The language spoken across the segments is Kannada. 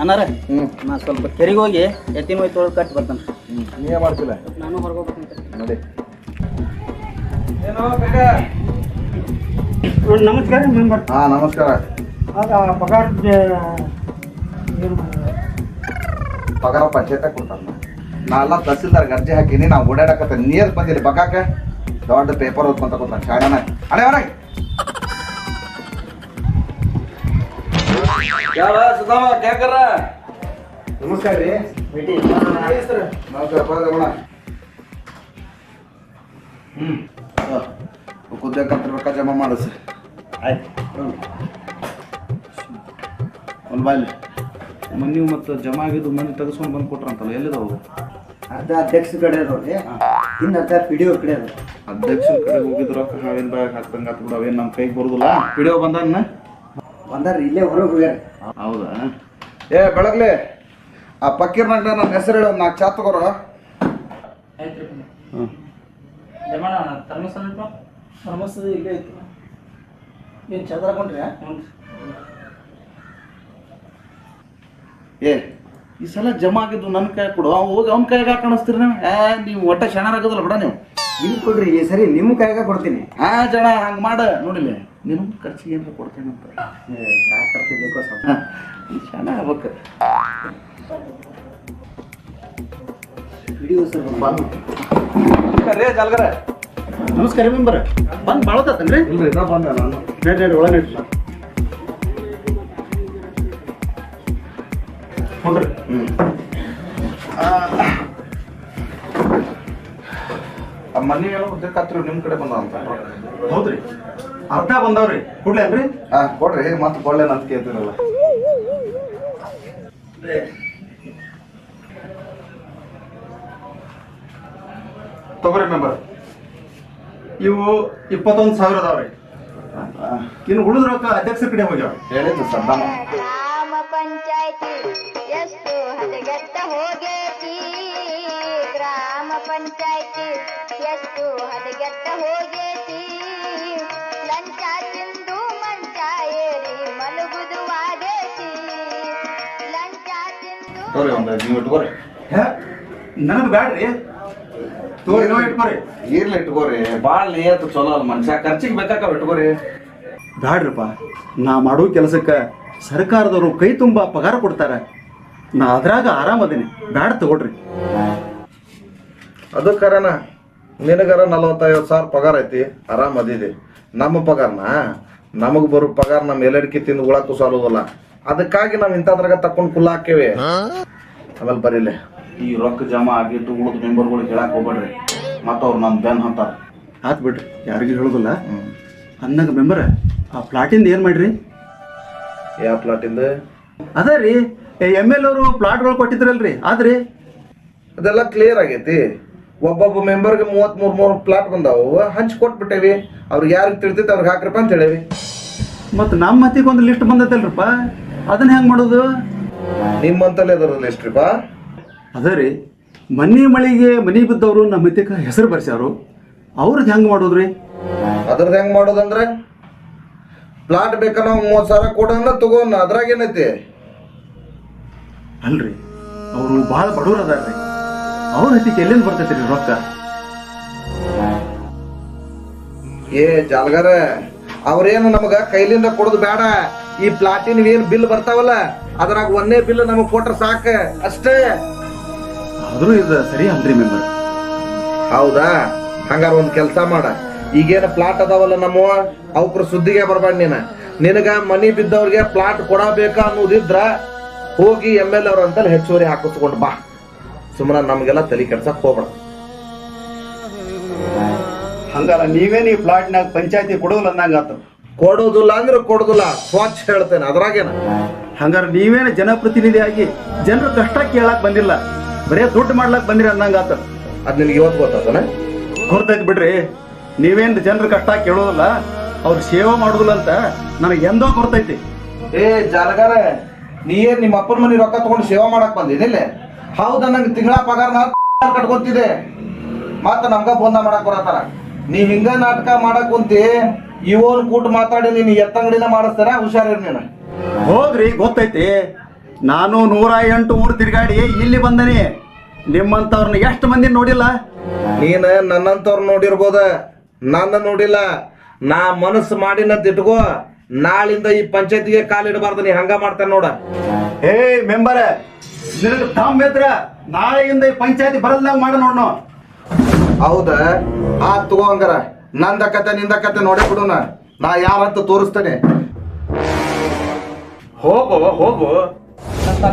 ಅನ್ನಾರ ಹ್ಞೂ ನಾ ಸ್ವಲ್ಪ ಕೆರೆಗೆ ಹೋಗಿ ಎತ್ತಿನ ಹೋಗಿ ತೊಳೆದು ಕಟ್ಟಿ ಬರ್ತಾನೆ. ನೀವೇ ಮಾಡ್ತಿಲ್ಲ ನಾನು ಹೊರಗೋಗ್ಬೇಕಂತ ನೋಡಿ. ನಮಸ್ಕಾರ ಮೆಂಬರ್. ಹಾ ನಮಸ್ಕಾರ. ಪಗಾರ ಪಗಾರ ಪಂಚಾಯತ ಕೊಡ್ತಾರ ನಾ ಎಲ್ಲ ತಹಸೀಲ್ದಾರ್ ಅರ್ಜಿ ಹಾಕಿನಿ ನಾವು ಓಡಾಡಕತ್ತ ನೀರು ಬಂದಿರಿ ಬಕಾಕ? ದೊಡ್ಡ ಪೇಪರ್ ಓದ್ಕೊಂತ ಕೊಡ್ತಾನೆ ಶಾಣನ ಅಣ್ಣ. ಅವನ ಯಾವ ಸುಧಾಮ ಕ್ಯಾಕರ ನಮಸ್ಕಾರ ರೀ. ಭೇಟಿ ನಮಸ್ಕಾರ ಬರೋಣ ಹ್ಞೂ ಕುದ್ದಕ್ಕಂತ ರೊಕ್ಕ ಜಮಾ ಮಾಡಿಸಿ ಆಯ್ತು. ಒಂದು ಬಾಯ್ಲಿ ಮನೆ ಮತ್ತು ಜಮಾ ಆಗಿದ್ದು ಮನೆ ತೆಗೆಸ್ಕೊಂಡು ಬಂದ್ ಕೊಟ್ರಂತಲ್ಲ ಎಲ್ಲಿದಾವು? ಅರ್ಧ ಅಧ್ಯಕ್ಷ ಕಡೆ ಇರೋರಿ ಇನ್ನು ಅರ್ಧ ಪಿ ಡಿ ಕಡೆ ಅಧ್ಯಕ್ಷ ಅಧ್ಯಕ್ಷರ ಕಡೆ ಹೋಗಿದ್ರು ರೊಕ್ಕ ಹಾವಿನ ಬಾಯಾಗ ಹಾಕ್ದಂಗೆ ಆತು ಬಿಡು ಅವೇನು ನಮ್ಮ ಕೈಗೆ ಬರೋದಿಲ್ಲ. ವಿಡಿಯೋ ಬಂದನ್ನ ಬಂದಾರ ಇಲ್ಲೇ ಹೊರಗೆ ಹೋಗ್ಯಾರ ಹೌದಾ? ಏ ಬೆಳಗ್ಲಿ ಆ ಪಕ್ಕೀರ್ನಾಗ ನನ್ನ ಹೆಸರು ಹೇಳಿ ಒಂದು ನಾಲ್ಕು ಚಾ ತಗೋರ. ಹ್ಞೂ ಧರ್ಮಸ್ಥಳ ಇಲ್ಲೇ ಐತಿ. ಏನು ಚಂದ್ರ ಕೊಂಡ್ರೆ ಏ ಈ ಸಲ ಜಮಾ ಆಗಿದ್ದು ನನ್ನ ಕೈ ಕೊಡು. ಅವ್ನು ಹೋಗಿ ಅವ್ನ ಕೈಗೆ ಹಾಕಿ ಕಾಣಿಸ್ತೀರಿ ನೀವು. ಏ ನೀವು ಒಟ್ಟ ಶಣರಾಗೋದಿಲ್ಲ ಬಿಡ ನೀವು. ಇಲ್ಲಿ ಕೊಡ್ರಿ ಈ ಸರಿ ನಿಮ್ಮ ಕೈಯಾಗ ಕೊಡ್ತೀನಿ. ಹಾ ಜನ ಹಂಗೆ ಮಾಡ. ನೋಡಿಲ್ಲ ನಿಮ್ ಖರ್ಚಿಗೆ ಏನಾರ ಕೊಡ್ತೇನಂತ ಯಾಕೆ ಸ್ವಲ್ಪ ರೇ ಜಾಲ್ಗರ. ನಮಸ್ಕಾರ ಮೆಂಬರ್. ಬಂದು ಬಾಳತ್ತೇನ್ರಿ ಇಲ್ರಿ ನಾ ಬಂದೆ ನಾನು. ಒಳಗೆ ಹೋಗ್ರಿ. ಹ್ಞೂ ಮನೆ ಏನೋ ಉದ್ದಕ್ಕತ್ರಿ ನಿಮ್ಮ ಕಡೆ ಬಂದ ಅಂತ. ಹೌದ್ರಿ. ಅರ್ಧ ಬಂದವ್ರಿ. ಕೊಡ್ಲೇನ್ರಿ ಹಾ ಕೊಡ್ರಿ. ಮತ್ತೆ ಕೊಡ್ಲೇನ ಅಂತ ಕೇಳ್ತಿರಲ್ಲ. ತಗೋರಿ ಮೆಂಬರ್ ಇವು ಇಪ್ಪತ್ತೊಂದು ಸಾವಿರ ಅದಾವ್ರಿ. ಇನ್ನು ಉಳಿದ ರೊಕ್ಕ ಅಧ್ಯಕ್ಷರ ಕಡೆ ಹೋಗ್ಯಾವ ಹೇಳಿದ್ರು ಸದ್ದಾಮ ಗ್ರಾಮ ಪಂಚಾಯತಿ ಎಷ್ಟು ಹದಗೆಟ್ಟ ಹೋಗೇ. ಪಂಚಾಯತಿ ಎಷ್ಟು ಹದಗೆಟ್ಟ ಹೋಗೇತಿ? ಲಂಚ ತಿಂದು ಮಂಚ ಏರಿ ಮಲಗುದು ಆಗೇತಿ? ಲಂಚ ತಿಂದು ತೋರಿ ಒಂದು ನೀವು ಇಟ್ಕೋರಿ. ನನಗೆ ಬ್ಯಾಡ್ರಿ. ತೋರಿ ನೀವು ಇಟ್ಕೋರಿ. ಇರ್ಲಿ ಇಟ್ಕೋರಿ. ಭಾಳ ನಿಯತ್ತು ಚಲೋ ಅಲ್ಲ ಮನುಷ್ಯ. ಖರ್ಚಿಗೆ ಬೇಕಾಕ ಇಟ್ಕೋರಿ. ಬ್ಯಾಡ್ರಪ್ಪ. ನಾ ಮಾಡೋ ಕೆಲಸಕ್ಕೆ ಸರ್ಕಾರದವರು ಕೈ ತುಂಬ ಪಗಾರ ಕೊಡ್ತಾರೆ. ನಾ ಅದ್ರಾಗ ಆರಾಮದೇನೆ ಬ್ಯಾಡ ತಗೊಳ್ರಿ. ಅದು ಕರೆನ ನಿನಗರ ನಲವತ್ತೈವತ್ತು ಸಾವಿರ ಪಗಾರ ಐತಿ ಆರಾಮ್ ಅದಿದೆ. ನಮ್ಮ ಪಗಾರನ? ನಮಗೆ ಬರೋ ಪಗಾರ ನಮ್ಮ ಎಲ್ಲಡಿಕೆ ತಿಂದು ಉಳಕ್ಕೂ ಸಾಲೋದಿಲ್ಲ ಅದಕ್ಕಾಗಿ ನಾವು ಇಂಥದ್ರಾಗ ತಕ್ಕೊಂಡು ಕುಲ್ಲ ಹಾಕೇವೆ ಆಮೇಲೆ ಬರೀಲೆ. ಈ ರೊಕ್ಕ ಜಮಾ ಆಗಿಟ್ಟು ಉಳಿದ ಮೆಂಬರ್ಗಳಿಗೆ ಹೇಳಕ್ ಹೋಗ್ಬೇಡ್ರಿ. ಮತ್ತು ಅವ್ರು ನಮ್ಮ ಬೆನ್ ಅಂತಾರ ಆತ್ ಬಿಡ್ರಿ ಯಾರಿಗೂ ಹೇಳೋದಿಲ್ಲ. ಅಂದಾಗ ಮೆಂಬರ್ ಆ ಪ್ಲಾಟಿಂದ ಏನು ಮಾಡ್ರಿ? ಯಾವ ಪ್ಲಾಟಿಂದ? ಅದ ರೀ ಎಂ ಎಲ್ ಅವರು ಪ್ಲಾಟ್ಗಳು ಕೊಟ್ಟಿದ್ರಲ್ರಿ ಆದ್ರಿ? ಅದೆಲ್ಲ ಕ್ಲಿಯರ್ ಆಗೈತಿ. ಒಬ್ಬೊಬ್ಬ ಮೆಂಬರ್ಗೆ ಮೂವತ್ತ್ ಮೂರು ಮೂರು ಪ್ಲಾಟ್ ಬಂದಾವು. ಹಂಚಿ ಕೊಟ್ಬಿಟ್ಟೇವಿ. ಅವ್ರಿಗೆ ಯಾರಿಗೆ ತಿಳಿತೈತೆ ಅವ್ರಿಗೆ ಹಾಕ್ರಪ್ಪ ಅಂತ ಹೇಳೇವಿ. ಮತ್ತು ನಮ್ಮ ಮತ್ತಿಗೆ ಒಂದು ಲಿಸ್ಟ್ ಬಂದೈತಲ್ರಪ್ಪ? ಅದನ್ನ ಹೆಂಗೆ ಮಾಡೋದು? ಅದರ ಲಿಸ್ಟ್ ರೀಪ ಅದೇ ರೀ. ಮನೆ ಮಳಿಗೆ ಮನಿ ಬಿದ್ದವರು ನಮ್ಮ ಮತ್ತಿಗೆ ಹೆಸರು ಬರ್ಸ್ಯಾರು. ಅವ್ರದ್ದು ಹೆಂಗೆ ರೀ ಅದ್ರದ್ದು ಹೆಂಗ್ ಮಾಡೋದಂದ್ರೆ ಪ್ಲಾಟ್ ಬೇಕಾ ನಾವು ಮೂವತ್ತು ಸಾವಿರ ಕೊಡೋಣ ತಗೋಣ. ಅದ್ರಾಗ ಏನೈತಿ? ಅಲ್ರಿ. ಅವರು ಭಾಳ ಬಡವ್ರು ಅದಾರ್ರಿ. ಅವ್ರ ಹತ್ತಿಗೆ ಎಲ್ಲಿಂದ ಬರ್ತೈತಿ ರೀ ರೊಕ್ಕ? ಏ ಜಾಲ್ಗಾರ ಅವ್ರೇನು ನಮಗ ಕೈಲಿಂದ ಕೊಡೋದು ಬೇಡ. ಈ ಪ್ಲಾಟಿನ್ ಏನ್ ಬಿಲ್ ಬರ್ತಾವಲ್ಲ ಅದ್ರಾಗ ಒಂದೇ ಬಿಲ್ ನಮಗ್ ಕೊಟ್ರ ಸಾಕ. ಅಷ್ಟೇ. ಆದ್ರೂ ಇದು ಸರಿ ಅಲ್ರಿ ಮೆಂಬರ್ ಹೌದಾ? ಹಂಗಾರ ಒಂದ್ ಕೆಲಸ ಮಾಡ. ಈಗೇನ ಪ್ಲಾಟ್ ಅದಾವಲ್ಲ ನಮ್ಮ ಅವ್ರ ಸುದ್ದಿಗೆ ಬರ್ಬೇಡ ನೀನ. ನಿನಗ ಮನಿ ಬಿದ್ದವ್ರಿಗೆ ಪ್ಲಾಟ್ ಕೊಡಬೇಕಾ ಅನ್ನೋದಿದ್ರ ಹೋಗಿ ಎಂ ಎಲ್ ಅವ್ರ ಅಂತಲ್ಲಿ ಹೆಚ್ಚುವರಿ ಹಾಕಿಸ್ಕೊಂಡು ಬಾ. ಸುಮ್ಮನೆ ನಮ್ಗೆಲ್ಲ ತಲೆ ಕೆಡ್ಸಕ್ ಹೋಗ್ಬೇಡ. ಹಂಗಾರ ನೀವೇನು ಈ ಪ್ಲಾಟ್ನಾಗ ಪಂಚಾಯತಿ ಕೊಡೋದಿಲ್ಲ ಅನ್ನಂಗಾತು ಕೊಡೋದಿಲ್ಲ ಅಂದ್ರೆ ಕೊಡೋದಿಲ್ಲ. ಸ್ವಚ್ಛ ಹೇಳ್ತೇನೆ. ಅದ್ರಾಗೇನ? ಹಂಗಾರ ನೀವೇನು ಜನಪ್ರತಿನಿಧಿಯಾಗಿ ಜನರ ಕಷ್ಟ ಕೇಳಕ್ ಬಂದಿಲ್ಲ. ಬರೇ ದುಡ್ಡು ಮಾಡ್ಲಕ್ ಬಂದಿರಿ ಅನ್ನಂಗಾತ ಅದ್ ನಿನ್ಗೆ ಇವತ್ತು ಗೊತ್ತಾತನ? ಗೊತ್ತೈತಿ ಬಿಡ್ರಿ. ನೀವೇನ್ ಜನರ ಕಷ್ಟ ಕೇಳೋದಿಲ್ಲ ಅವ್ರ ಸೇವೆ ಮಾಡೋದಿಲ್ಲ ಅಂತ ನನಗೆ ಎಂದೋ ಗೊತ್ತೈತಿ. ಏ ಜಾಲಗಾರ ನೀ ಏನ್ ನಿಮ್ಮ ಅಪ್ಪನ ಮನೆ ರೊಕ್ಕ ತಗೊಂಡು ಸೇವಾ ಮಾಡಕ್ ಬಂದಿನಿಲ್ಲ ಹೌದಾ? ನಂಗೆ ತಿಂಗಳ ಪಗಾರ ನಾ ಕಟ್ಕೊತಿದೆ. ಮತ್ತ ನಮ್ಗ ಬಂದ ಮಾಡಕ್ ಬರತ್ತಾರ. ನೀವ್ ಹಿಂಗ ನಾಟಕ ಮಾಡಕ್ ಕುಂತಿ ಇವನ್ ಕೂಟ್ ಮಾತಾಡಿ ನೀನ್ ಎತ್ತಂಗಡಿನ ಮಾಡಿಸ್ತಾರ? ಹುಷಾರಿರ್ ನೀನು. ಹೋಗ್ರಿ ಗೊತ್ತೈತಿ. ನಾನು ನೂರ ಎಂಟು ಊರು ತಿರ್ಗಾಡಿ ಇಲ್ಲಿ ಬಂದನಿ. ನಿಮ್ಮಂತವ್ರನ್ನ ಎಷ್ಟು ಮಂದಿ ನೋಡಿಲ್ಲ? ನೀನ ನನ್ನಂತವ್ರು ನೋಡಿರ್ಬೋದ? ನನ್ನ ನೋಡಿಲ್ಲ. ನಾ ಮನಸ್ಸು ಮಾಡಿನಂತ ಇಟ್ಕೋ ನಾಳಿಂದ ಈ ಪಂಚಾಯತಿಗೆ ಕಾಲಿಡಬಾರ್ದು. ನೀ ಹಂಗ ಮಾಡ್ತಾನ ನೋಡ. ಏ ಮೆಂಬರ್. ನಿನಗೆ ತಾಮ್ ನಾಳೆಯಿಂದ ಈ ಪಂಚಾಯತಿ ಬರಲ್ದಾಗ ಮಾಡ ನೋಡ್ ನಾವು ಹೌದ? ಆ ತಗೋ ಹಂಗಾರ. ನಂದ ಕತೆ ನಿಂದ ಕತೆ ನೋಡೇ ಬಿಡುನ ನಾ. ಯಾರಂತ ತೋರಿಸ್ತೇನೆ. ಹೋಗು ಹೋಗು.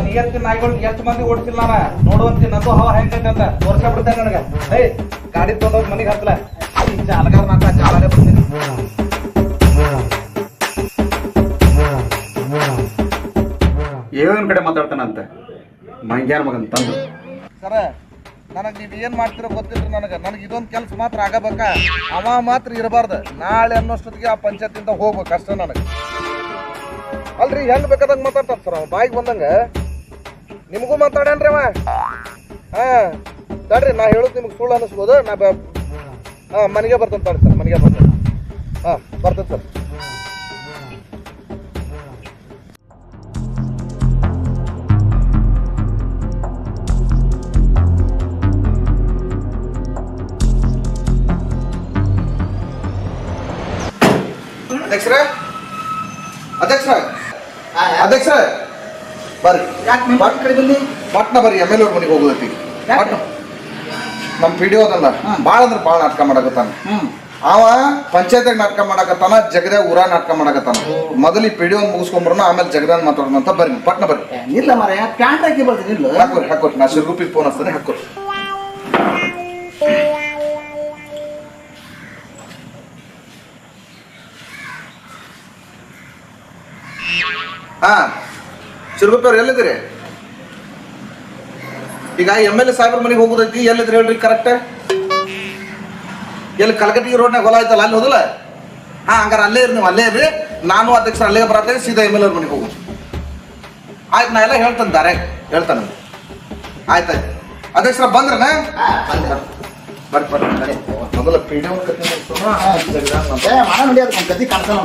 ನಿಯತ್ತಿ ನಾಯಿಗಳು ಎಷ್ಟು ಮಂದಿ ಓಡಿಸಿಲ್ಲ ನಾನ? ನೋಡುವಂತಿ ನಂದು ಹವ ಹೆಂಗೈತೆ ಅಂತ. ತೋರ್ಸ ಬಿಡ್ತೇನೆ ನನಗೆ. ಏಯ್ ಗಾಡಿ ತೊಗೊಂಡೋಗಿ ಮನೆಗೆ ಹತ್ತಲ ಜಾಲಗಾರ ನಾಟ ಜಾಲಾಗ ಬರ್ತೀನಿ ಏನ್ ಕಡೆ ಮಾತಾಡ್ತಾನಂತ? ಮಂಗ್ಯಾರ ಮಗನ್ ತಂದು? ಸರ, ನನಗೆ ನೀವು ಏನು ಮಾಡ್ತೀರೋ ಗೊತ್ತಿಲ್ಲ ನನಗೆ. ನನಗೆ ಇದೊಂದು ಕೆಲಸ ಮಾತ್ರ ಆಗಬೇಕ? ಅವ ಮಾತ್ರ ಇರಬಾರ್ದು. ನಾಳೆ ಅನ್ನೋಷ್ಟೊತ್ತಿಗೆ ಆ ಪಂಚಾಯತಿಂದ ಹೋಗ್ಬೇಕು ಅಷ್ಟೇ ನನಗೆ. ಅಲ್ರಿ, ಹೆಂಗ್ ಬೇಕಾದಂಗೆ ಮಾತಾಡ್ತಾರ ಸರ್ ಅವ? ಬಾಯಿಗೆ ಬಂದಂಗ? ನಿಮಗೂ ಮಾತಾಡ್ಯಾನ್ರಿ ಅವ? ಹಾ, ತಡ್ರಿ, ನಾ ಹೇಳೋದು ನಿಮ್ಗೆ ಸುಳ್ಳು ಅನ್ನಿಸ್ಬೋದು ನಾ ಹಾಂ, ಮನೆಗೆ ಬರ್ತಂತ ಸರ್, ಮನೆಗೆ ಬರ್ತೇನೆ. ಹಾಂ, ಬರ್ತೇನೆ ಸರ್. ಅಧ್ಯಕ್ಷರ ಅಧ್ಯಕ್ಷರ ಬರ್ರಿ. ಪಟ್ನ ಬರ್ರಿ ಎಂ ಎಲ್ ಅವ್ರ ಮನೆಗೆ ಹೋಗೋದೈತಿ ಪಟ್ನ ನಮ್ಮ ಪಿ ಡಿ ಓದಲ್ಲ ಭಾಳ ಅಂದ್ರೆ ಭಾಳ ನಾಟಕ ಮಾಡಕತ್ತಾನ. ಅವ ಪಂಚಾಯತ್ಯಾಗ ನಾಟಕ ಮಾಡಕತ್ತಾನ ಜಗದಾಗ ಊರ ನಾಟಕ ಮಾಡಕತ್ತಾನ. ಮೊದಲು ಪಿ ಡಿ ಒಂದು ಮುಗಿಸ್ಕೊಂಬರೋಣ ಆಮೇಲೆ ಜಗದಾನ್ ಮಾತಾಡೋಣ ಅಂತ ಬರ್ರಿ ಪಟ್ನ ಬರ್ರಿ. ಇಲ್ಲ ಮರ ಪ್ಯಾಂಟ್ ಹಾಕಿ ಬರ್ತೀನಿ ಹಾಕೋರಿ ಹಾಕೋರಿ ನಾ ಶಿರ್ಗುಪಿಗೆ ಫೋನ್ ಹಚ್ತಾನೆ ಹಾಕೋರಿ ಹಾ ಶಿರ್ಗುಪ್ಪಿ ಅವ್ರು ಎಲ್ಲಿದ್ದೀರಿ? ಈಗ ಎಂ ಎಲ್ ಎ ಸಾಹೇಬ್ರ ಮನೆಗೆ ಹೋಗೋದೈತಿ ಎಲ್ಲಿದ್ರಿ ಹೇಳ್ರಿ ಕರೆಕ್ಟ್ ಎಲ್ಲಿ ಕಲಕಟ್ಟಿ ರೋಡ್ನಾಗ ಹೊಲ ಐತಲ್ಲ ಅಲ್ಲಿ ಹೋದಲ್ಲ? ಹಾ ಹಂಗಾರ ಅಲ್ಲೇ ಇರಿ ನೀವು ಅಲ್ಲೇ ಇರ್ರಿ ನಾನು ಅಧ್ಯಕ್ಷ ಅಲ್ಲೇ ಬರತ್ತೆ ಸೀದಾ ಎಂ ಎಲ್ ಎ ಮನೆಗೆ ಹೋಗು ಆಯ್ತು ನಾ ಎಲ್ಲ ಹೇಳ್ತಾನೆ ದಾರೆ ಹೇಳ್ತಾನೆ ಆಯ್ತಾಯ್ತು ಅಧ್ಯಕ್ಷರ ಬಂದ್ರನ? ಬರ್ರಿ ಬರ್ರಿ ಮೊದಲ ಪಿ ಡಿ ಕತೆ ಮುಗ್ಸೋಣ, ಜಗದಾನ ಕಾಣ್ತಾನ ಏ ಮಾಡ ನೋಡಿ ಅದಕ್ಕೆ ಕತಿ ಕಾಣಿಸಲ್ಲ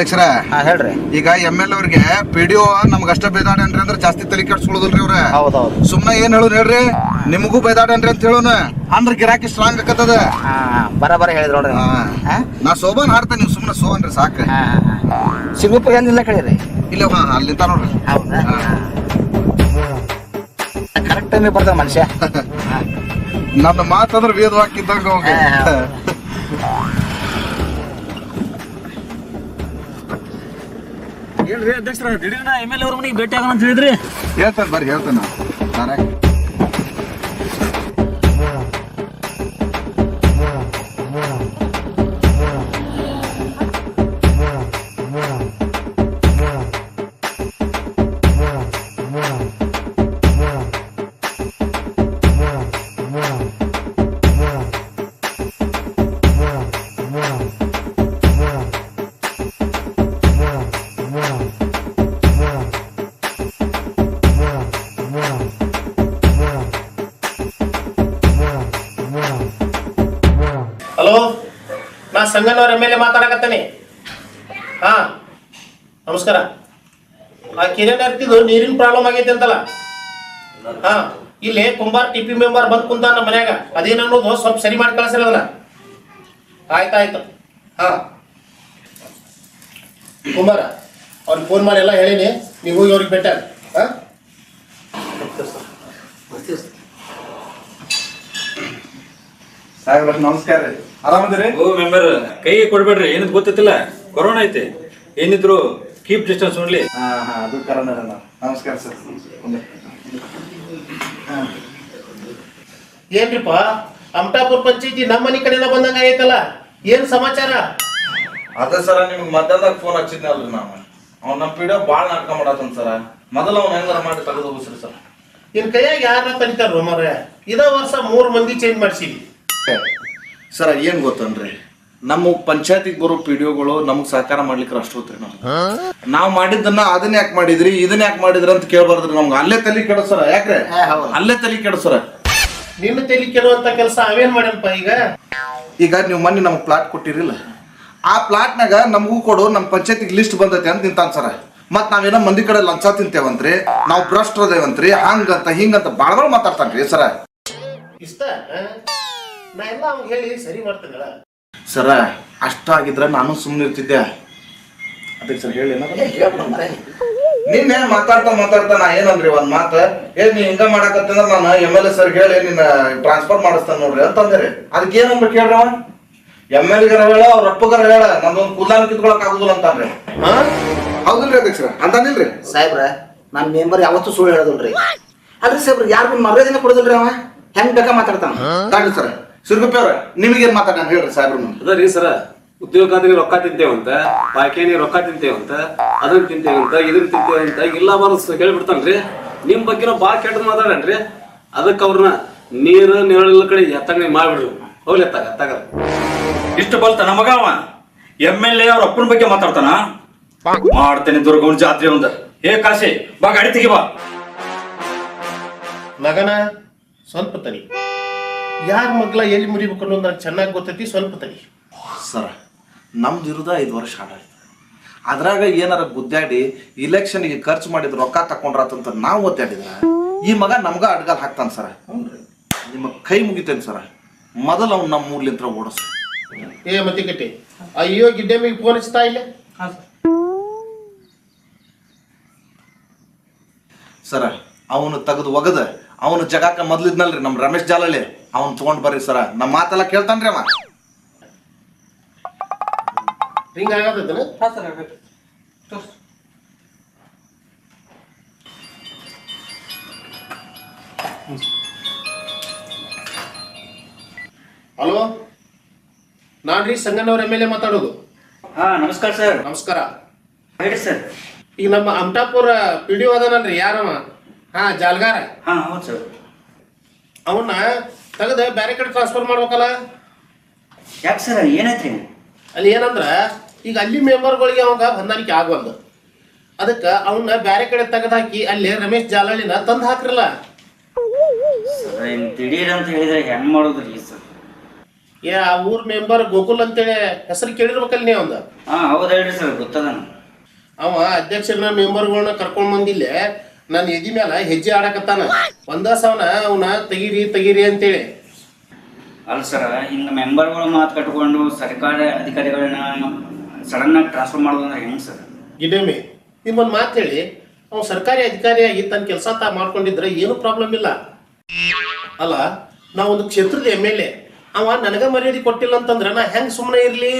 ಅಧ್ಯಕ್ಷರ ಹೇಳ್ರಿ. ಈಗ ಎಂ ಎಲ್ ಅವ್ರಿಗೆ ಪಿ ಡಿ ಒ ನಮ್ಗೆ ಅಷ್ಟ ಬೈದಾಡನ್ರಿ ಅಂದ್ರೆ ಜಾಸ್ತಿ ತಲೆ ಕೆಡ್ಸ್ಕೊಳ್ಳೋದಿಲ್ರಿ ಅವ್ರ. ಹೌದೌದು. ಸುಮ್ಮನೆ ಏನ್ ಹೇಳೋನ್ ಹೇಳ್ರಿ? ನಿಮಗೂ ಬೈದಾಡನ್ರಿ ಅಂತ ಹೇಳೋಣ ಅಂದ್ರೆ ಗಿರಾಕಿ ಸ್ಟ್ರಾಂಗ್ ಆಕತ್ತದ. ಬರಬರ ಹೇಳಿದ್ರು ನೋಡ್ರಿ? ನಾ ಸೋಬಾನ್ ಹಾಡ್ತೇನೆ ನೀವು ಸುಮ್ಮನೆ ಸೋನ್ರಿ ಸಾಕು ಹಾ, ಏನಿಲ್ಲ ಕೇಳಿರಿ. ಇಲ್ಲ ಹಾ ಅಲ್ಲಿಂದ ನೋಡ್ರಿ. ಹೌದಾ. ಕರೆಕ್ಟ್ ಟೈಮಿಗೆ ಬರ್ತಾನೆ ಮನುಷ್ಯ. ನನ್ನ ಮಾತಂದ್ರೆ ವೇದವಾಕ್ಕಿದ್ದಂಗ ಹೋಗಿ. ಹೇಳ್ರಿ ಅಧ್ಯಕ್ಷರ, ದಿಢೀರ್ನ ಎಂ ಎಲ್ ಅವ್ರ ಮನೆಗೆ ಭೇಟಿ ಆಗೋಣ ಅಂತ ಹೇಳಿದ್ರಿ? ಹೇಳ್ತಾರೆ ಬರ್ರಿ, ಹೇಳ್ತಾನೆ ನಾನೇ ಸಂಗನವ್ರ ಎಂ ಎಲ್ ಎ ಮಾತಾಡಕತ್ತೇನೆ. ಹಾ, ನಮಸ್ಕಾರ. ಆ ಹರ್ತಿದ್ದು ನೀರಿನ ಪ್ರಾಬ್ಲಮ್ ಆಗೈತೆ ಅಂತಲ್ಲ? ಹಾ, ಇಲ್ಲಿ ಕುಂಬಾರ್ ಟಿ ಪಿ ಮೆಂಬರ್ ಬಂದ್ ಕುಂತ ನಮ್ಮ ಮನ್ಯಾಗ. ಅದೇನು ಸ್ವಲ್ಪ ಸರಿ ಮಾಡಿ ಕಳಿಸ್ರಿ ಅದನ್ನ. ಆಯ್ತಾಯ್ತು ಹಾ. ಕುಂಬಾರ ಅವ್ರಿಗೆ ಫೋನ್ ಮಾಡಿ ಎಲ್ಲ ಹೇಳೀನಿ. ನೀವು ಹೋಗಿ ಅವ್ರಿಗೆ ಭೇಟ ಹಾ? ನಮಸ್ಕಾರ ರೀ. ಆರಾಮದಿರಿ ಓ ಮೆಂಬರ್ ಕೈಗೆ ಕೊಡ್ಬೇಡ್ರಿ ಏನಂತ ಗೊತ್ತಿಲ್ಲ ಕೊರೋನಾ ಐತೆ. ಏನಿದ್ರು ಕೀಪ್ ಡಿಸ್ಟೆನ್ಸ್ ಓನ್ಲಿ ಹಾ ಹಾ ಅದು ಕರೋನಾ ನಮಸ್ಕಾರ ಸರ್. ಏನ್ರಿಪ್ಪ? ಅಮಟಾಪುರ ಪಂಚಾಯತಿ ನಮ್ಮ ಮನೆ ಕಡೆನ ಬಂದಂಗ ಐತಲ್ಲ ಏನ್ ಸಮಾಚಾರ? ಅದ ಸರ ನಿಮ್ಗೆ ಮಧ್ಯಾಹ್ನದಾಗ ಫೋನ್ ಹಚ್ಚಿದ್ನಲ್ರಿ ನಾವು ಅವ್ನ ನಮ್ಮ ಪೀಡ ಭಾಳ ನಾಟಕ ಮಾಡತ್ತನ್ ಸರ. ಮೊದಲ ಅವ್ನ ಹೆಂಗಾರ ಮಾಡಿ ತೆಗೆದು ಹೋಗಿಸ್ರಿ ಸರ್. ನಿನ್ ಕೈಯಾಗ ಯಾರ ತಡಿತಾರ ಮರ ಇದ ವರ್ಷ ಮೂರ್ ಮಂದಿ ಚೇಂಜ್ ಮಾಡ್ಸಿವಿ ಸರ ಏನು ಗೊತ್ತನ್ರಿ? ನಮ್ಮ ಪಂಚಾಯತಿಗೆ ಬರೋ ಪಿಡಿಯೋಗಳು ನಮಗೆ ಸಹಕಾರ ಮಾಡ್ಲಿಕ್ಕೆ ಅಷ್ಟು ಹೋತ್ರಿ ನಾವು ನಾವು ಮಾಡಿದ್ದನ್ನ ಅದನ್ನ ಯಾಕೆ ಮಾಡಿದ್ರಿ ಇದನ್ನ ಯಾಕೆ ಮಾಡಿದ್ರಿ ಅಂತ ಕೇಳಬಾರ್ದ್ರಿ ನಮ್ಗೆ. ಅಲ್ಲೇ ತಲೆ ಕೆಡಸರ ಯಾಕ್ರೆ? ಅಲ್ಲೇ ತಲೆ ಕೆಡಸರ ನಿಮ್ಮ ತಲೆ ಕೆಡುವಂತ ಕೆಲಸ ಅವೇನ್ ಮಾಡ್ಯಪ್ಪ ಈಗ? ಈಗ ನೀವು ಮೊನ್ನೆ ನಮ್ಗೆ ಪ್ಲಾಟ್ ಕೊಟ್ಟಿರಿಲ್ಲ. ಆ ಪ್ಲಾಟ್ನಾಗ ನಮಗೂ ಕೊಡು ನಮ್ಮ ಪಂಚಾಯತಿಗೆ ಲಿಸ್ಟ್ ಬಂದೈತೆ ಅಂತ ನಿಂತಾನ ಸರ. ಮತ್ ನಾವೇನೋ ಮಂದಿ ಕಡೆ ಲಂಚ ತಿಂತೇವಂತ್ರಿ ನಾವು ಭ್ರಷ್ಟರದೇವಂತ್ರಿ ಹಂಗಂತ ಹಿಂಗಂತ ಬಾಳ ಬಾಳ ಮಾತಾಡ್ತಾನ್ರಿ ಸರ. ಇಷ್ಟ? ನಾ ಎಲ್ಲ ಹೇಳಿ ಸರಿ ಸರ ಅಷ್ಟ ಆಗಿದ್ರೆ ನಾನು ಸುಮ್ಮನೆ ಇರ್ತಿದ್ದೆ. ಅದಕ್ಕೆ ಸರ್ ಹೇಳಿ ನಿನ್ನೆ ಮಾತಾಡ್ತಾ ಮಾತಾಡ್ತಾ ನಾ ಏನಂದ್ರಿ ಒಂದ್ ಮಾತ? ಏ ನೀ ಹಿಂಗ ಮಾಡಕತ್ತಂದ್ರ ನಾನು ಎಂ ಎಲ್ ಎ ಸರ್ ಹೇಳಿ ನಿನ್ನ ಟ್ರಾನ್ಸ್ಫರ್ ಮಾಡಿಸ್ತಾನ ನೋಡ್ರಿ ಅಂತಂದ್ರಿ. ಅದಕ್ಕೆ ಏನಂದ್ರೆ ಕೇಳ್ರಿ ಅವ? ಎಂ ಎಲ್ ಎರ ಹೇಳ ಅವ್ರ ಅಪ್ಪಗರ ಹೇಳ ನಂದೊಂದು ಕುಲ್ಲಾನ ಕಿತ್ಕೊಳಕ್ ಆಗುದಿಲ್ಲ ಅಂತಾನ್ರಿ ಹಾ? ಹೌದಿಲ್ರಿ ಅಧ್ಯಕ್ಷರ ಅಂತಾನಿಲ್ರಿ ಸಾಹೇಬ್ರ ನಮ್ಮ ಮೆಂಬರ್ ಯಾವತ್ತೂ ಸುಳ್ಳು ಹೇಳೋದಿಲ್ರಿ. ಅದ್ರ ಸಾಹೇಬ್ರ ಯಾರಿಗೂ ಮರ್ಯಾದೆನೇ ಕೊಡೋದಿಲ್ರಿ ಅವ? ಹೆಂಗ್ ಬೇಕಾ ಮಾತಾಡ್ತಾನ? ಸರ್. ಸಿರ್ಗುಪ್ಪಿ ಅವ್ರ ನಿಮಗೇನ್ ಮಾತಾಡ ಹೇಳ್ರಿ ಸಾಹೇಬ್ರು ಅದ ಅದರಿ ಸರ ಉದ್ಯೋಗದಾಗಿ ರೊಕ್ಕ ತಿಂತೇವಂತ ಬಾಕಿನಿ ರೊಕ್ಕ ತಿಂತೇವಂತ ಅದನ್ನ ತಿಂತೇವಂತ ಇದನ್ನ ತಿಂತೇವಂತ ಇಲ್ಲ ಬರೋ ಹೇಳ್ಬಿಡ್ತಾನ್ರಿ. ನಿಮ್ ಬಗ್ಗೆ ಭಾಳ ಕೆಟ್ಟ ಮಾತಾಡನ್ರಿ. ಅದಕ್ಕೆ ಅವ್ರನ್ನ ನೀರು ನೆರಳಿಲ್ಲ ಕಡೆ ಎತ್ತಂಗ ಮಾಡ್ಬಿಡ್ರಿ. ಹೋಗ್ಲಿ ಎತ್ತಾಗ ಎತ್ತಾಗ ಇಷ್ಟು ಬಲ್ತ ನಮಗ ಅವ. ಎಂ ಎಲ್ ಎ ಅವ್ರ ಅಪ್ಪನ ಬಗ್ಗೆ ಮಾತಾಡ್ತಾನ? ಮಾಡ್ತೇನೆ ದುರ್ಗವನ್ ಜಾತ್ರೆ ಒಂದ. ಹೇ ಕಾಶಿ ಬಾ ಗಾಡಿ ತೆಗಿ ಬಾ. ಮಗನ ಸ್ವಲ್ಪ ತಡಿ. ಯಾರ ಮಗ್ಲ ಎಲ್ಲಿ ಮುರಿಬೇಕು ಅನ್ನೋದು ನನಗೆ ಚೆನ್ನಾಗಿ ಗೊತ್ತೈತಿ ಸ್ವಲ್ಪ ತಡಿ. ಸರ ನಮ್ದು ಇರೋದು ಐದು ವರ್ಷ ಆಡಳಿತ ಅದ್ರಾಗ ಏನಾರ ಗುದ್ದಾಡಿ ಇಲೆಕ್ಷನ್ಗೆ ಖರ್ಚು ಮಾಡಿದ ರೊಕ್ಕ ತಕೊಂಡ್ರಾತಂತ ನಾವು ಒದ್ದಾಡಿದ್ರ ಈ ಮಗ ನಮ್ಗ ಅಡ್ಗಾಲ್ ಹಾಕ್ತಾನೆ ಸರ. ನಿಮ್ಮ ಕೈ ಮುಗಿತೇನೆ ಸರ. ಮೊದಲು ಅವ್ನು ನಮ್ಮ ಮೂರ್ಲಿಂತ್ರ ಓಡಿಸ್. ಏ ಮತ್ತೆ ಕಟ್ಟಿ ಅಯ್ಯೋ ಗಿಡ್ಡೆಮ್ಮಿಗೆ ಫೋನ್ ಹಚ್ತಾ ಇಲ್ಲ? ಸರ ಅವನು ತೆಗೆದು ಒಗದ. ಅವನು ಜಗಾಕ ಮೊದ್ಲಿದ್ನಲ್ರಿ ನಮ್ಮ ರಮೇಶ್ ಜಾಲಲ್ಲಿ ಅವ್ನು ತಗೊಂಡ್ ಬರ್ರಿ ಸರ. ನಮ್ಮ ಮಾತೆಲ್ಲ ಕೇಳ್ತಾನ್ರಿ ಅವ. ಹಿಂಗ ಹಲೋ ನಾನ್ರಿ ಸಂಗನವ್ರ ಎಂ ಎಲ್ ಎ ಮಾತಾಡೋದು. ಹಾ ನಮಸ್ಕಾರ ಸರ್. ನಮಸ್ಕಾರ. ಹೇಳಿ ಸರ್. ಈಗ ನಮ್ಮ ಅಮಟಾಪುರ ಪಿ ಡಿ ಅದಾನಲ್ರಿ ಯಾರವ? ಹಾ ಜಾಲ್ಗಾರ. ಹಾ ಹೌದು ಸರ್. ಅವನ್ನ ತೆಗೆದ ಬೇರೆ ಕಡೆ ಟ್ರಾನ್ಸ್ಫರ್ ಮಾಡ್ಬೇಕಲ್ಲ? ಯಾಕೆ ಸರ್ ಏನೈತ್ರಿ ಅಲ್ಲಿ ಏನಂದ್ರ ಈಗ ಅಲ್ಲಿ ಮೆಂಬರ್ಗಳಿಗೆ ಅವಾಗ ಹೊಂದಾಣಿಕೆ ಆಗ್ಬಾರ್ದು ಅದಕ್ಕೆ ಅವನ್ನ ಬೇರೆ ಕಡೆ ತೆಗೆದಾಕಿ ಅಲ್ಲಿ ರಮೇಶ್ ಜಾಲಳಿನ ತಂದು ಹಾಕ್ರಲ್ಲ? ಸರ್ ಹಿಂಗ್ ದಿಢೀರ್ ಅಂತ ಹೇಳಿದ್ರೆ ಹೆಂಗ್ ಮಾಡೋದ್ರಿ ಸರ್? ಏ ಆ ಊರ್ ಮೆಂಬರ್ ಗೋಕುಲ್ ಅಂತೇಳಿ ಹೆಸರು ಕೇಳಿರ್ಬೇಕಲ್ಲ ನೀವು ಒಂದು ಹಾ ಹೌದು ಹೇಳ್ರಿ ಸರ್ ಗೊತ್ತದ ಅವ ಅಧ್ಯಕ್ಷರನ್ನ ಮೆಂಬರ್ಗಳನ್ನ ಕರ್ಕೊಂಡ್ ಬಂದಿಲ್ಲ ನನ್ನ ಎದಿ ಮ್ಯಾಲ ಹೆಜ್ಜೆ ಆಡಕತ್ತಾನ. ಒಂದ ಸಾವನ ಅವನ ತೆಗೀರಿ ತೆಗೀರಿ ಅಂತೇಳಿ. ಅಲ್ಲ ಸರ್ ಹಿಂಗ ಮೆಂಬರ್ಗಳು ಮಾತು ಕಟ್ಕೊಂಡು ಸರ್ಕಾರ ಅಧಿಕಾರಿಗಳನ್ನ ಸಡನ್ ಆಗಿ ಟ್ರಾನ್ಸ್ಫರ್ ಮಾಡೋದನ್ನ ಅಂದ್ರೆ ಹೆಂಗ್ ಸರ್ ಇದೇಮಿ ನಿಮ್ಮೊಂದು ಮಾತು ಹೇಳಿ. ಅವ್ನು ಸರ್ಕಾರಿ ಅಧಿಕಾರಿಯಾಗಿ ತನ್ನ ಕೆಲಸ ತಾ ಮಾಡ್ಕೊಂಡಿದ್ರೆ ಏನು ಪ್ರಾಬ್ಲಮ್ ಇಲ್ಲ? ಅಲ್ಲ ನಾ ಒಂದು ಕ್ಷೇತ್ರದ ಎಂ ಎಲ್ ಎ. ಅವ ನನಗ ಮರ್ಯಾದೆ ಕೊಟ್ಟಿಲ್ಲ ಅಂತಂದ್ರೆ ನಾ ಹೆಂಗ್ ಸುಮ್ಮನೆ ಇರ್ಲಿ?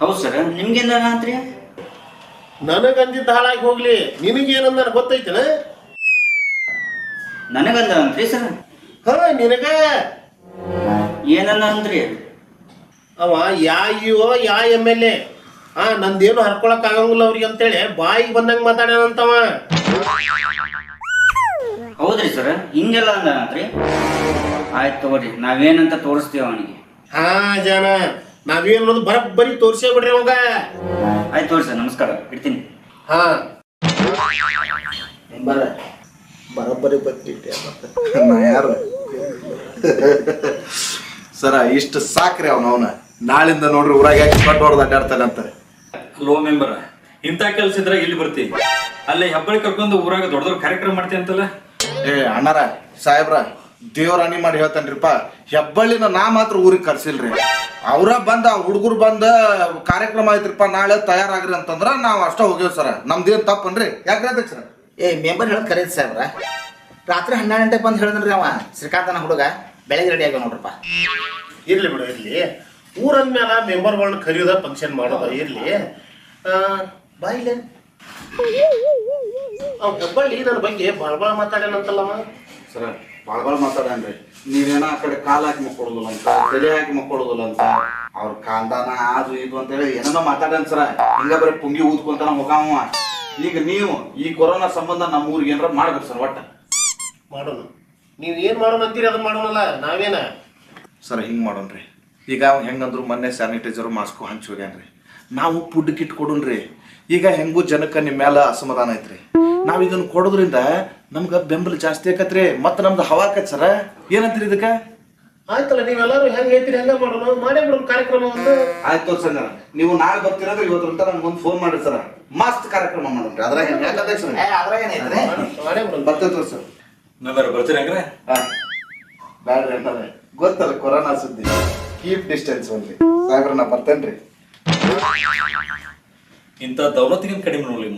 ಹೌದು ಸರ್ ನಿಮ್ಗೆ ಅಂತ್ರಿ ನನಗಂದಿದ್ದ ಹಾಳಾಗಿ ಹೋಗ್ಲಿ. ನಿನಗೇನಂದ ಗೊತ್ತೈತನ? ನನಗಂದ ಅಂತ್ರಿ ಸರ್? ಹ ನಿನಗ? ಏನನ್ನ ಅಂದ್ರಿ ಅವ ಯಾ ಯಾ ಎಂ ಎಲ್ ಎ. ಆ ನಂದೇನು ಹರ್ಕೊಳಕ್ ಆಗಂಗಿಲ್ಲ ಅವ್ರಿಗೆ ಅಂತೇಳಿ ಬಾಯಿಗೆ ಬಂದಂಗ ಮಾತಾಡ್ಯಾನಂತವ. ಹೌದ್ರಿ ಸರ್ ಹಿಂಗೆಲ್ಲ ಅಂದ್ರಿ ಆಯ್ತು ತಗೋರಿ ನಾವೇನಂತ ತೋರಿಸ್ತೀವಿ ಅವನಿಗೆ. ಹಾ ಜನ. ನಾವೇನ್ ಅನ್ನೋದು ಬರಬ್ಬರಿ ತೋರಿಸೇ ಬಿಡ್ರಿ ಅವಾಗ. ಆಯ್ತು ತೋರಿ ಸರ್ ನಮಸ್ಕಾರ. ಇಡ್ತೀನಿ. ಹಾ. ಬರೋಬ್ಬರಿ ನಾ ಯಾರು? ಸರ ಇಷ್ಟು ಸಾಕ್ರಿ ಅವನ ಅವನ. ನಾಳಿಂದ ನೋಡ್ರಿ ಊರಾಗ ಯಾಕೆ ಕಟ್ಟು ಹೊಡೆದು ಅಡ್ಡಾಡ್ತಾನೆ ಅಂತಾರೆ. ಲೋ ಮೆಂಬರ್ ಇಂಥ ಕೆಲಸ ಇದ್ರೆ ಇಲ್ಲಿ ಬರ್ತಿ? ಅಲ್ಲೇ ಹೆಬ್ಬಳಿ ಕರ್ಕೊಂಡು ಊರಾಗ ದೊಡ್ಡ ದೊಡ್ಡ ಕಾರ್ಯಕ್ರಮ ಮಾಡ್ತೀನಿ ಅಂತಲ್ಲ? ಏ ಅಣ್ಣಾರ ಸಾಹೇಬ್ರ ದೇವ್ರಾಣಿ ಮಾಡಿ ಹೇಳ್ತಾನ್ರಿಪ್ಪ ಹೆಬ್ಬಳ್ಳಿನ ನಾ ಮಾತ್ರ ಊರಿಗೆ ಕರ್ಸಿಲ್ರಿ. ಅವ್ರ ಬಂದ ಹುಡುಗರು ಬಂದ ಕಾರ್ಯಕ್ರಮ ಐತ್ರಿಪ್ಪ ನಾಳೆ ತಯಾರಾಗ್ರಿ ಅಂತಂದ್ರ ನಾವು ಅಷ್ಟ ಹೋಗ್ಯವ್ ಸರ. ನಮ್ದೇನ್ ತಪ್ಪನ್ರಿ? ಯಾಕ್ರಿ ಅಧ್ಯಕ್ಷರ? ಏ ಮೆಂಬರ್ ಹೇಳಿ ಕರೀತಿ ಸಾಹೇಬ್ರ. ರಾತ್ರಿ ಹನ್ನೆರಡು ಗಂಟೆಗೆ ಬಂದು ಹೇಳಿದ್ರಿ ಅವ ಶ್ರೀಕಾಂತನ ಹುಡುಗ. ಬೆಳಗ್ಗೆ ರೆಡಿ ಆಗ್ಯಾವ ನೋಡ್ರಪ್ಪ. ಇರ್ಲಿ ಬಿಡು ಇರ್ಲಿ. ಊರಂದ್ಮೇಲೆ ಮೆಂಬರ್ಗಳನ್ನ ಕರೆಯೋದ ಫಂಕ್ಷನ್ ಮಾಡೋದ ಇರ್ಲಿ. ಆ, ಬಾ ಇಲ್ಲೇ. ಅವ್ ಹೆಬ್ಬಳ್ಳಿ ನನ್ನ ಬಗ್ಗೆ ಭಾಳ ಭಾಳ ಮಾತಾಡ್ಯಾನಂತಲ್ಲವ ಸರ ಬಾಳ್ ಭಾಳ ಮಾತಾಡನ್ರಿ. ನೀವೇನ ಆ ಕಡೆ ಕಾಲ್ ಹಾಕಿ ಮಕ್ಕೊಡುದಿಲ್ಲ ಅಂತ ತಲೆ ಹಾಕಿ ಮಕ್ಕೊಡುದಿಲ್ಲ ಅಂತ ಅವ್ರ ಕಾಂದಾನ ಅದು ಇದು ಅಂತೇಳಿ ಏನೇನೋ ಮಾತಾಡನ್ ಸರ. ಹಿಂಗ ಬರೀ ಪುಂಗಿ ಊದ್ಕೊಂತಾನ ಹೋಗಾವ ಈಗ ನೀವು ಈ ಕೊರೋನಾ ಸಂಬಂಧ ನಮ್ಮ ಊರಿಗೆ ಏನಾರ ಮಾಡ್ಬೇಕು ಸರ್ ಒಟ್ಟ? ಮಾಡೋಣ. ನೀವ್ ಏನ್ ಮಾಡೋಣ ಅಂತೀರಿ ಅದನ್ನ ಮಾಡೋಣಲ್ಲ ನಾವೇನ? ಸರ್ ಹಿಂಗೆ ಮಾಡೋಣ್ರಿ. ಈಗ ಹೆಂಗಂದ್ರು ಮೊನ್ನೆ ಸ್ಯಾನಿಟೈಸರ್ ಮಾಸ್ಕು ಹಂಚಿ ಹೋಗ್ಯಾನ್ರಿ. ನಾವು ಫುಡ್ ಕಿಟ್ ಕೊಡೋಣ್ರಿ. ಈಗ ಹೆಂಗೂ ಜನಕ್ಕೆ ನಿಮ್ಮ ಮೇಲೆ ಅಸಮಾಧಾನ ಐತ್ರಿ. ನಾವು ಇದನ್ನು ಕೊಡೋದ್ರಿಂದ ನಮ್ಗೆ ಬೆಂಬಲ ಜಾಸ್ತಿ ಆಕತ್ರಿ ಮತ್ತೆ ನಮ್ದು ಹವಾ ಆಕತ್ ಸರ? ಏನಂತೀರಿ ಇದಕ್ಕೆ? ಆಯ್ತಲ್ಲ ನೀವೆಲ್ಲರೂ ಹೆಂಗ್ ಹೇಳ್ತೀರಿ ಹೆಂಗ ಮಾಡೋಣ ಮಾಡೇ ಬಿಡೋಣ ಕಾರ್ಯಕ್ರಮ ಒಂದು. ಆಯ್ತು ಸರ್ ನೀವು ನಾಳೆ ಬರ್ತೀರಾದ್ರೆ ಇವತ್ತು ನಮ್ಗೆ ಒಂದು ಫೋನ್ ಮಾಡಿ ಸರ್. ಮಸ್ತ್ ಕಾರ್ಯಕ್ರಮ ಮಾಡೋಣ ಅದ್ರಾಗ ಏನ್ ಯಾಕ್ ಅಧ್ಯಕ್ಷರೇ? ಏ, ಅದ್ರಾಗ ಏನೈತ್ರಿ ಮಾಡೇ ಬಿಡೋಣ ಬರ್ತೈತೆ ಸರ್. ನಂಬರ್ ಬರ್ತೀರಿ ಹಂಗ್ರೆ? ಹಾ. ಬ್ಯಾಡ್ರಿ ಅಂತಾರೆ ಗೊತ್ತಲ್ಲ ಕೊರೋನಾ ಸುದ್ದಿ. ಕೀಪ್ ಡಿಸ್ಟೆನ್ಸ್ ಒನ್ಲಿ ಸಾಹೇಬ್ರ ನಾ ಬರ್ತೇನ್ರಿ. ಇಂಥ ದೌಲತ್ತಿಗಿಂತ ಕಡಿಮೆ ನೋಡ್ಲಿ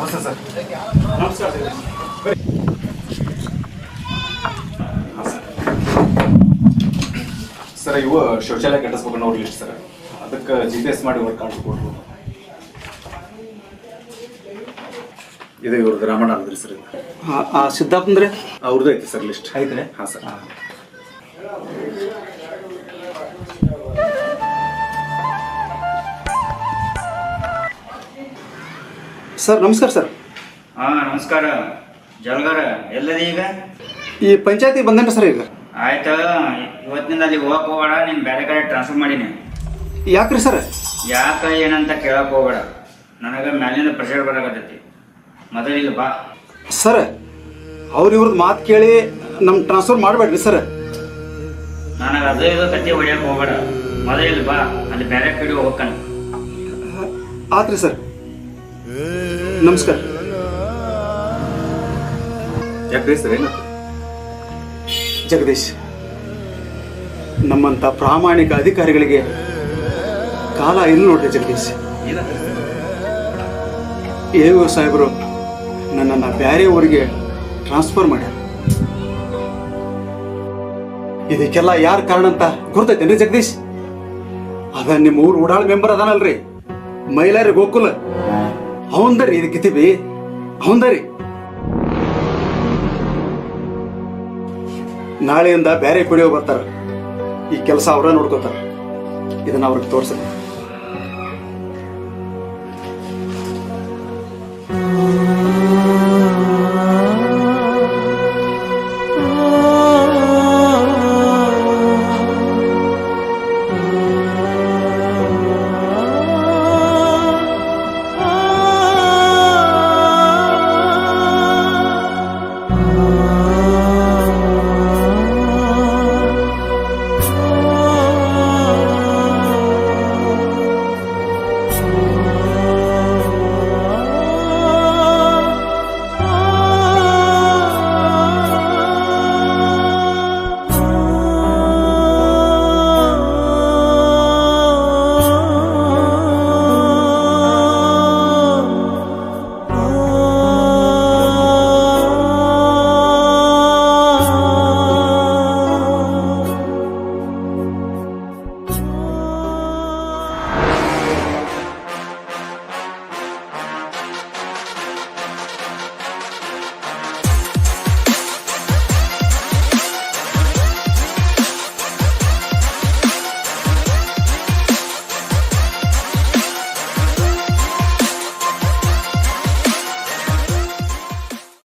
ಮಕ್ಕಳಿಗೆ ಸರ್ ಇವು ಶೌಚಾಲಯ ಕಟ್ಟಿಸ್ಬೇಕು ಅನ್ನೋ ಲಿಸ್ಟ್ ಸರ್. ಅದಕ್ಕೆ ಜಿ ಪಿ ಎಸ್ ಮಾಡಿ ವರ್ಕ್ ಕಾರ್ಡ್ ಕೊಡ್ರು ಇದು ಇವ್ರ ಗ್ರಾಮೀಣ ಅಲ್ರಿ ಸರ್ ಇದು. ಸಿದ್ದಾಪಂದ್ರೆ ಅವ್ರದ್ದು ಐತೆ ಸರ್ ಲಿಸ್ಟ್ ಐತ್ರಿ? ಹಾಂ ಸರ್. ಸರ್ ನಮಸ್ಕಾರ ಸರ್. ಹಾಂ ನಮಸ್ಕಾರ. ಜಲಗಾರ ಎಲ್ಲದಿ ಈಗ? ಈ ಪಂಚಾಯತಿ ಬಂದೇನ್ರಿ ಸರ್ ಈಗ? ಆಯ್ತು ಇವತ್ತಿನಿಂದ ಅಲ್ಲಿ ಹೋಗಕ್ ಹೋಗೋಣ ನೀನ್ ಬೇರೆ ಕಡೆ ಟ್ರಾನ್ಸ್ಫರ್ ಮಾಡೀನಿ. ಯಾಕ್ರಿ ಸರ್? ಯಾಕ ಏನಂತ ಕೇಳಕ್ ಹೋಗ್ಬೇಡ. ನನಗೆ ಮ್ಯಾಲಿಂದ ಪ್ರೆಷರ್ ಬರಕತ್ತೈತಿ. ಮೊದಲು ಇಲ್ಲ ಬಾ. ಸರ್ ಅವ್ರ ಇವ್ರದ್ದು ಮಾತು ಕೇಳಿ ನಮ್ ಟ್ರಾನ್ಸ್ಫರ್ ಮಾಡಬೇಡ್ರಿ ಸರ್. ನನಗೆ ಅದೇ ಇದು ಕಟ್ಟಿ ಹೊಡಿಯಕ್ ಹೋಗಬೇಡ. ಮೊದಲು ಇಲ್ಲಿ ಬಾ ಅಲ್ಲಿ ಬೇರೆ ಕಡೆ ಹೋಗ್ಕಣ ಆತ್ರಿ ಸರ್. ನಮಸ್ಕಾರ. ಜಗದೀಶ್ ಏನು? ಜಗದೀಶ್ ನಮ್ಮಂತ ಪ್ರಾಮಾಣಿಕ ಅಧಿಕಾರಿಗಳಿಗೆ ಕಾಲ ಇಲ್ಲ ನೋಡ್ರಿ ಜಗದೀಶ್. ಏವೋ ಸಾಹೇಬರು ನನ್ನನ್ನು ಬೇರೆ ಊರಿಗೆ ಟ್ರಾನ್ಸ್ಫರ್ ಮಾಡ್ಯಾರ. ಇದಕ್ಕೆಲ್ಲ ಯಾರ ಕಾರಣ ಅಂತ ಗುರುತೈತೇನ್ರಿ ಜಗದೀಶ್? ಅದ ನಿಮ್ಮ ಊರು ಉಡಾಳ್ ಮೆಂಬರ್ ಅದಾನಲ್ರಿ. ಮೈಲಾರಿ ಗೋಕುಲ. ಅವಂದರಿ ಇದಕ್ಕಿತೀವಿ ಅವಂದರಿ ನಾಳೆಯಿಂದ ಬೇರೆ ಕುಡಿಯೋ ಬರ್ತಾರ. ಈ ಕೆಲಸ ಅವರ ನೋಡ್ಕೋತಾರ. ಇದನ್ನ ಅವ್ರಿಗೆ ತೋರ್ಸಲಿ.